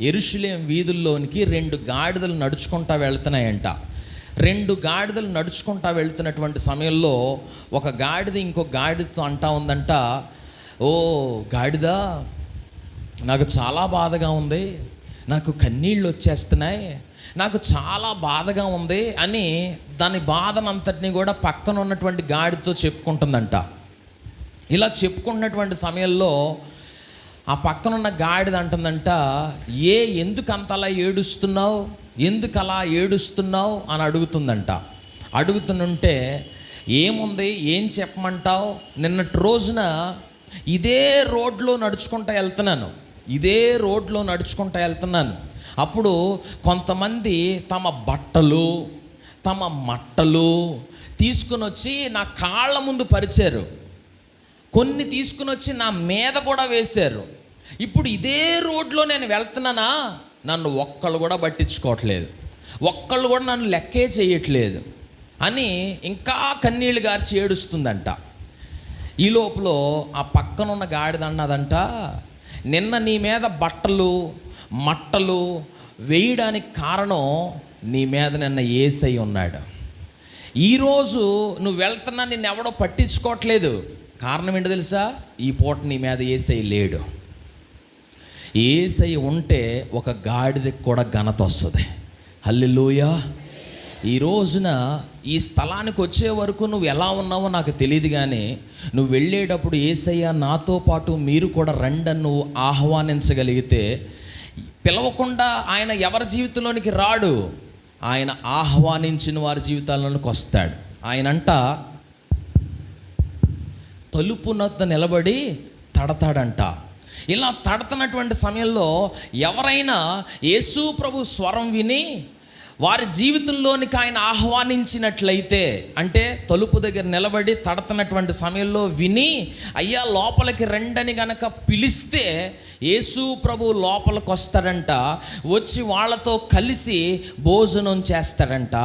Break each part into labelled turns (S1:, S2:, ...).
S1: ఎరుషులేం వీధుల్లోనికి రెండు గాడిదలు నడుచుకుంటా వెళ్తున్నాయంట. రెండు గాడిదలు నడుచుకుంటా వెళ్తున్నటువంటి సమయంలో ఒక గాడిద ఇంకో గాడిదతో అంటా ఉందంట ఓ గాడిద నాకు చాలా బాధగా ఉంది. నాకు కన్నీళ్ళు వచ్చేస్తున్నాయి. నాకు చాలా బాధగా ఉంది అని దాని బాధనంతటిని కూడా పక్కన ఉన్నటువంటి గాడితో చెప్పుకుంటుందంట. ఇలా చెప్పుకుంటున్నటువంటి సమయంలో ఆ పక్కనున్న గాడిద అంటుందంట ఏ ఎందుకు అంతలా ఏడుస్తున్నావు? ఎందుకు అలా ఏడుస్తున్నావు? అని అడుగుతుందంట. అడుగుతుంటే ఏముంది? ఏం చెప్పమంటావు? నిన్నటి రోజున ఇదే రోడ్లో నడుచుకుంటూ వెళ్తున్నాను. ఇదే రోడ్లో నడుచుకుంటూ వెళ్తున్నాను. అప్పుడు కొంతమంది తమ బట్టలు తమ మట్టలు తీసుకుని వచ్చి నా కాళ్ళ ముందు పరిచారు. కొన్ని తీసుకుని వచ్చి నా మీద కూడా వేశారు. ఇప్పుడు ఇదే రోడ్లో నేను వెళ్తున్నానా? నన్ను ఒక్కళ్ళు కూడా పట్టించుకోవట్లేదు. ఒక్కళ్ళు కూడా నన్ను లెక్కే చేయట్లేదు అని ఇంకా కన్నీళ్ళు గార్చి ఏడుస్తుందంట. ఈ లోపల ఆ పక్కనున్న గాడిద అన్నదంట నిన్న నీ మీద బట్టలు మట్టలు వేయడానికి కారణం నీ మీద నిన్న ఏసై ఉన్నాడు. ఈరోజు నువ్వు వెళ్తున్నా నిన్ను ఎవడో పట్టించుకోవట్లేదు. కారణం ఏంటో తెలుసా? ఈ పూట నీ మీద ఏసై లేడు. ఏసై ఉంటే ఒక గాడిదకి కూడా ఘనత వస్తుంది. హల్లెలూయా. ఈ రోజున ఈ స్థలానికి వచ్చే వరకు నువ్వు ఎలా ఉన్నావో నాకు తెలియదు కానీ నువ్వు వెళ్ళేటప్పుడు ఏసయ్య నాతో పాటు మీరు కూడా రండని నువ్వు ఆహ్వానించగలిగితే పిలవకుండా ఆయన ఎవరి జీవితంలోనికి రాడు ఆయన ఆహ్వానించిన వారి జీవితాల్లోనికి వస్తాడు. ఆయనంట తలుపు నొద్ద నిలబడి తడతాడంట. ఇలా తడతనటువంటి సమయంలో ఎవరైనా యేసు ప్రభు స్వరం విని వారి జీవితంలోనికి ఆయన ఆహ్వానించినట్లయితే అంటే తలుపు దగ్గర నిలబడి తడతనటువంటి సమయంలో విని అయ్యా లోపలికి రండని గనక పిలిస్తే యేసు ప్రభు లోపలికి వస్తాడంట వచ్చి వాళ్ళతో కలిసి భోజనం చేస్తాడంట.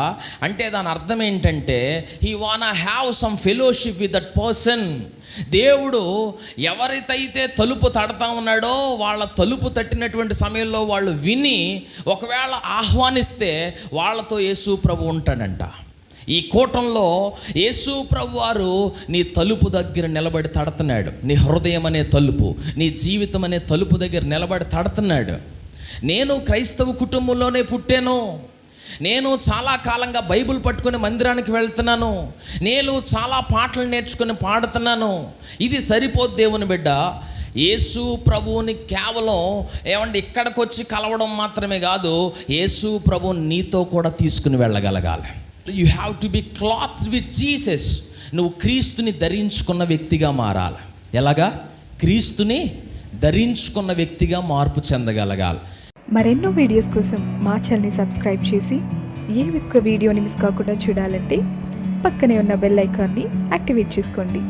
S1: అంటే దాని అర్థం ఏంటంటే he want have some fellowship with that person దేవుడు ఎవరితైతే తలుపు తడతా ఉన్నాడో వాళ్ళ తలుపు తట్టినటువంటి సమయంలో వాళ్ళు విని ఒకవేళ ఆహ్వానిస్తే వాళ్ళతో యేసు ప్రభు ఉంటాడంట. ఈ కూటంలో యేసు ప్రభు వారు నీ తలుపు దగ్గర నిలబడి తడుతున్నాడు. నీ హృదయం అనే తలుపు నీ జీవితం అనే తలుపు దగ్గర నిలబడి తడుతున్నాడు. నేను క్రైస్తవ కుటుంబంలోనే పుట్టాను. నేను చాలా కాలంగా బైబిల్ పట్టుకుని మందిరానికి వెళ్తున్నాను. నేను చాలా పాటలు నేర్చుకుని పాడుతున్నాను. ఇది సరిపోదు దేవుని బిడ్డ. యేసు ప్రభువుని కేవలం ఏమంటే ఇక్కడికి వచ్చి కలవడం మాత్రమే కాదు యేసు ప్రభువు నీతో కూడా తీసుకుని వెళ్ళగలగాలి. You have to be cloth with Jesus నువ్వు క్రీస్తుని ధరించుకున్న వ్యక్తిగా మారాలి. ఎలాగా? క్రీస్తుని ధరించుకున్న వ్యక్తిగా మార్పు చెందగలగాలి.
S2: మరెన్నో వీడియోస్ కోసం మా ఛానల్ని సబ్స్క్రైబ్ చేసి ఏ ఒక్క వీడియోని మిస్ కాకుండా చూడాలంటే పక్కనే ఉన్న బెల్ ఐకాన్ని యాక్టివేట్ చేసుకోండి.